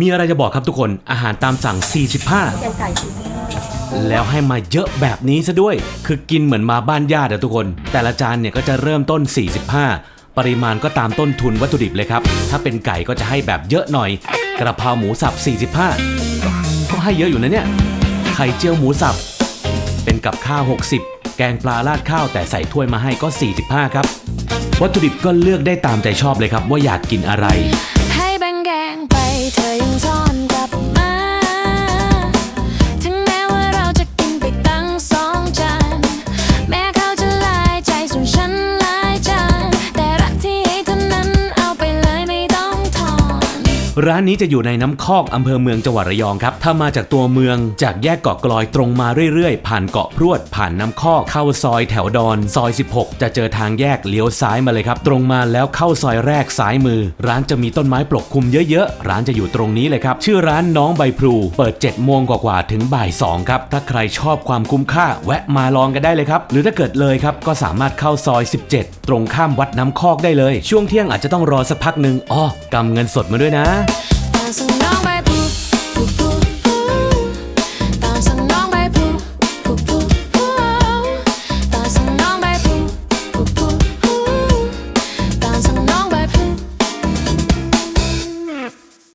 มีอะไรจะบอกครับทุกคนอาหารตามสั่ง45แกงไก่แล้วให้มาเยอะแบบนี้ซะด้วย คือกินเหมือนมาบ้านญาติอะทุกคน แต่ละจานเนี่ยก็จะเริ่มต้น 45 ปริมาณก็ตามต้นทุนวัตถุดิบเลยครับ ถ้าเป็นไก่ก็จะให้แบบเยอะหน่อย กระเพราหมูสับ 45 ก็ให้เยอะอยู่นะเนี่ย ไข่เจียวหมูสับ เป็นกับข้าว 60 แกงปลาราดข้าวแต่ใส่ถ้วยมาให้ก็ 45 ครับ วัตถุดิบก็เลือกได้ตามใจชอบเลยครับ ว่าอยากกินอะไร ให้แบ่งแกงไปเธอ ร้านนี้จะอยู่ในน้ำคอกอำเภอเมืองจังหวัดระยองครับ ถ้ามาจากตัวเมืองจากแยกเกาะกลอยตรงมาเรื่อยๆ ผ่านเกาะพรวด ผ่านน้ำคอกเข้าซอยแถวดอนซอย 16 จะเจอทางแยกเลี้ยวซ้ายมาเลยครับ ตรงมาแล้วเข้าซอยแรกซ้ายมือ ร้านจะมีต้นไม้ปกคลุมเยอะๆ ร้านจะอยู่ตรงนี้เลยครับ ชื่อร้านน้องใบพลูเปิด7โมงกว่าๆถึงบ่าย2ครับ ถ้าใครชอบความคุ้มค่าแวะมาลองกันได้เลยครับ หรือถ้าเกิดเลยครับก็สามารถเข้าซอย 17 ตรงข้ามวัดน้ำคอกได้เลย ช่วงเที่ยงอาจจะต้องรอสักพักหนึ่งอ้อกำเงินสดมาด้วยนะ As long